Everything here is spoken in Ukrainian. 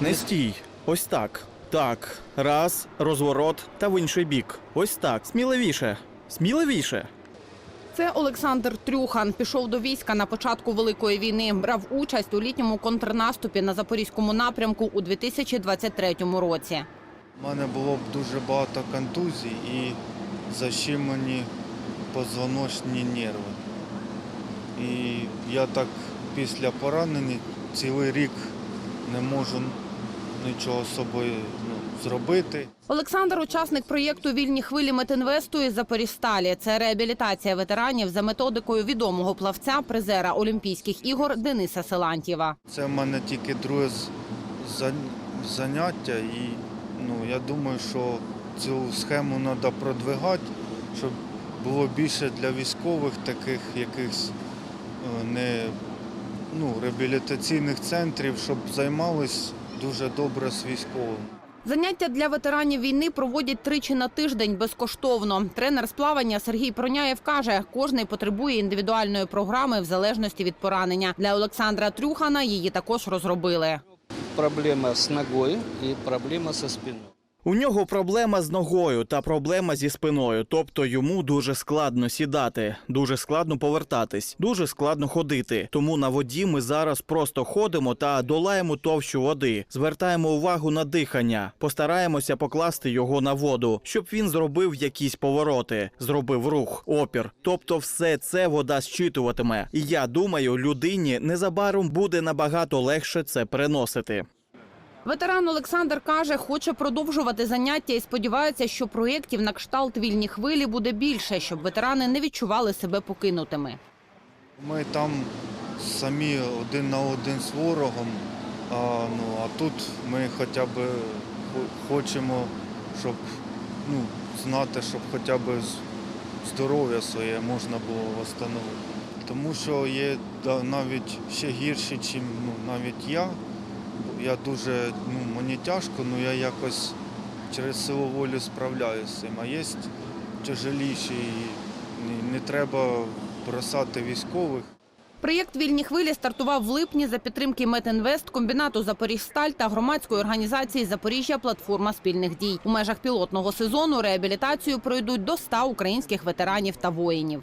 Не стій. Ось так. Так. Раз, розворот та в інший бік. Ось так. Сміливіше. Сміливіше. Це Олександр Трюхан. Пішов до війська на початку Великої війни. Брав участь у літньому контрнаступі на запорізькому напрямку у 2023 році. У мене було б дуже багато контузій і защемлені позвоночні нерви. І я так після поранення цілий рік не можу нічого з собою ну, зробити. Олександр учасник проєкту Вільні хвилі Метинвесту із Запоріжсталі. Це реабілітація ветеранів за методикою відомого плавця, призера Олімпійських ігор Дениса Силантьєва. Це в мене тільки друге заняття, і ну, я думаю, що цю схему треба продвигати, щоб було більше для військових таких якихось е, не ну, реабілітаційних центрів, щоб займались дуже добре з військовим. Заняття для ветеранів війни проводять тричі на тиждень безкоштовно. Тренер з плавання Сергій Проняєв каже, кожний потребує індивідуальної програми в залежності від поранення. Для Олександра Трюхана її також розробили. проблема з ногою і проблема зі спиной. У нього проблема з ногою та проблема зі спиною, тобто йому дуже складно сідати, дуже складно повертатись, дуже складно ходити. Тому на воді ми зараз просто ходимо та долаємо товщу води, звертаємо увагу на дихання, постараємося покласти його на воду, щоб він зробив якісь повороти, зробив рух, опір. Тобто, все це вода зчитуватиме. І я думаю, людині незабаром буде набагато легше це переносити. Ветеран Олександр каже, хоче продовжувати заняття і сподівається, що проєктів на кшталт вільні хвилі буде більше, щоб ветерани не відчували себе покинутими. Ми там самі один на один з ворогом, а, ну, а тут ми хоча б хочемо, щоб ну, знати, щоб хоча б здоров'я своє можна було встановити. Тому що є навіть ще гірші, ніж ну, навіть я. Я дуже, ну, мені тяжко, але я якось через силу волі справляюся з цим. А є тяжеліші, і не, не треба бросати військових. Проєкт Вільні хвилі стартував в липні за підтримки Метінвест, комбінату Запоріжсталь та громадської організації Запоріжжя Платформа спільних дій. У межах пілотного сезону реабілітацію пройдуть до 100 українських ветеранів та воїнів.